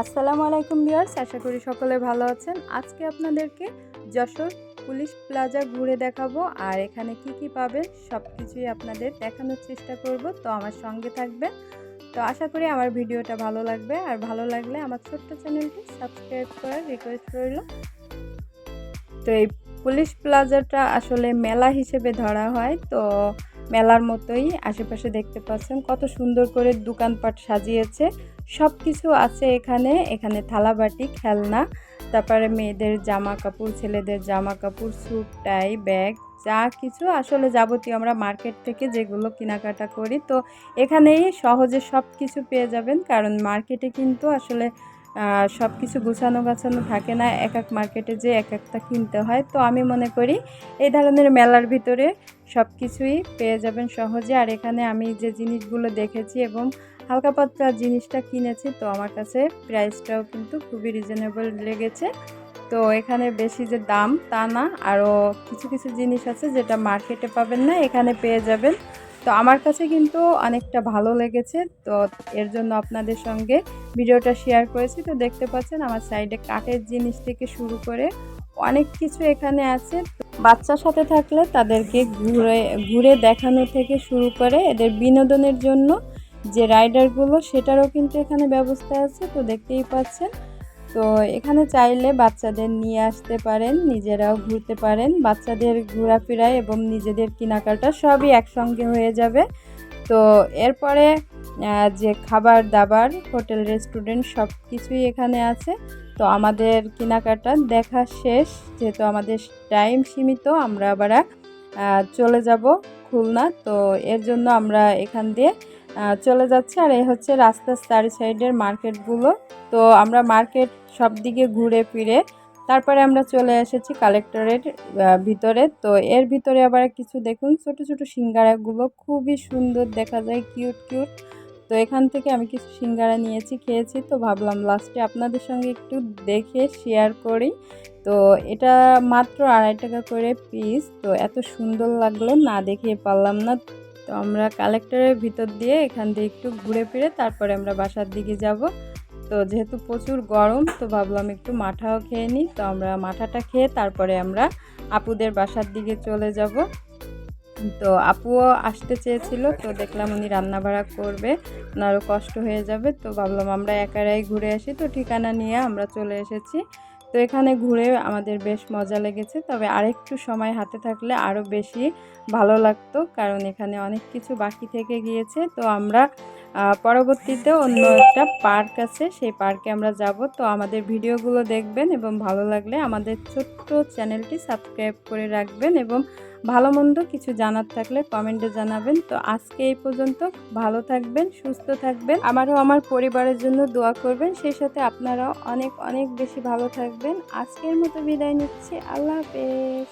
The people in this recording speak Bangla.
আসসালামু আলাইকুম ভিউয়ার্স, আশা করি সকলে ভালো আছেন। আজকে আপনাদেরকে যশোর পুলিশ প্লাজা ঘুরে দেখাবো আর এখানে কি কি পাবেন সব কিছুই আপনাদের দেখানোর চেষ্টা করব, তো আমার সঙ্গে থাকবেন। তো আশা করি আমার ভিডিওটা ভালো লাগবে আর ভালো লাগলে আমার ছোট্ট চ্যানেলটি সাবস্ক্রাইব করার রিকোয়েস্ট রইল। তো এই পুলিশ প্লাজাটা আসলে মেলা হিসেবে ধরা হয়, তো মেলার মতোই আশেপাশে দেখতে পাচ্ছেন কত সুন্দর করে দোকানপাট সাজিয়েছে। সব কিছু আছে এখানে এখানে থালাবাটি, খেলনা, তারপরে মেয়েদের জামা কাপড় ছেলেদের জামা কাপড় স্যুট, টাই, ব্যাগ, যা কিছু। আসলে যাবতীয় আমরা মার্কেট থেকে যেগুলো কেনাকাটা করি, তো এখানেই সহজে সব কিছু পেয়ে যাবেন, কারণ মার্কেটে কিন্তু আসলে সব কিছু গুছানো গাছানো থাকে না এক এক মার্কেটে যে এক একটা কিনতে হয়। তো আমি মনে করি এই ধরনের মেলার ভিতরে সব কিছুই পেয়ে যাবেন সহজে। আর এখানে আমি যে জিনিসগুলো দেখেছি এবং হালকা পাতলা জিনিসটা কিনেছি, তো আমার কাছে প্রাইসটাও কিন্তু খুবই রিজনেবল লেগেছে। তো এখানে বেশি যে দাম তা না, আরও কিছু কিছু জিনিস আছে যেটা মার্কেটে পাবেন না, এখানে পেয়ে যাবেন। তো আমার কাছে কিন্তু অনেকটা ভালো লেগেছে, তো এর জন্য আপনাদের সঙ্গে ভিডিওটা শেয়ার করেছি। তো দেখতে পাচ্ছেন আমার সাইডে কাঠের জিনিস থেকে শুরু করে অনেক কিছু এখানে আছে। বাচ্চার সাথে থাকলে তাদেরকে ঘুরে ঘুরে দেখানো থেকে শুরু করে এদের বিনোদনের জন্য যে রাইডারগুলো, সেটারও কিন্তু এখানে ব্যবস্থা আছে, তো দেখতেই পাচ্ছেন। তো এখানে চাইলে বাচ্চাদের নিয়ে আসতে পারেন, নিজেরাও ঘুরতে পারেন। বাচ্চাদের ঘোরাফেরায় এবং নিজেদের কেনাকাটা সবই একসঙ্গে হয়ে যাবে। তো এরপরে যে খাবার দাবার হোটেল, রেস্টুরেন্ট সব কিছুই এখানে আছে। তো আমাদের কেনাকাটা দেখা শেষ, যেহেতু আমাদের টাইম সীমিত, আমরা আবার চলে যাব খুলনা। তো এর জন্য আমরা এখান দিয়ে চলে যাচ্ছে। আর এই হচ্ছে রাস্তার চারি সাইডের মার্কেটগুলো তো আমরা মার্কেট সব দিকে ঘুরে ফিরে, তারপরে আমরা চলে এসেছি কালেক্টরের ভিতরে। তো এর ভিতরে আবার কিছু দেখুন, ছোট ছোট সিঙ্গারাগুলো খুবই সুন্দর দেখা যায় কিউট কিউট তো এখান থেকে আমি কিছু সিঙ্গারা নিয়েছি, খেয়েছি। তো ভাবলাম লাস্টে আপনাদের সঙ্গে একটু দেখে শেয়ার করি। তো এটা মাত্র আড়াই টাকা করে পিস তো এত সুন্দর লাগল, না দেখিয়ে পারলাম না। তো আমরা কালেক্টরের ভিতর দিয়ে এখান দিয়ে একটু ঘুরে ফিরে তারপরে আমরা বাসার দিকে যাব। তো যেহেতু প্রচুর গরম, তো ভাবলাম একটু মাঠাও খেয়ে নিই। তো আমরা মাঠাটা খেয়ে তারপরে আমরা আপুদের বাসার দিকে চলে যাব। তো আপুও আসতে চেয়েছিল, তো দেখলাম উনি রান্না ভাড়া করবে, ওনারও কষ্ট হয়ে যাবে, তো ভাবলাম আমরা একারাই ঘুরে আসি, তো ঠিকানা নিয়ে আমরা চলে এসেছি। তো এখানে ঘুরে আমাদের বেশ মজা লেগেছে, তবে আরেকটু সময় হাতে থাকলে আরও বেশি ভালো লাগতো, কারণ এখানে অনেক কিছু বাকি থেকে গিয়েছে, তো আমরা পরবর্তীতে অন্য একটা পার্ক আছে, সেই পার্কে আমরা যাব। তো আমাদের ভিডিওগুলো দেখবেন এবং ভালো লাগলে আমাদের ছোট্ট চ্যানেলটি সাবস্ক্রাইব করে রাখবেন এবং ভালো মন্দ কিছু জানার থাকলে কমেন্টে জানাবেন। তো আজকে এই পর্যন্ত ভালো থাকবেন, সুস্থ থাকবেন, আমারও আমার পরিবারের জন্য দোয়া করবেন, সেই সাথে আপনারাও অনেক অনেক বেশি ভালো থাকবেন। আজকের মতো বিদায় নিচ্ছি, আল্লাহ হাফেজ।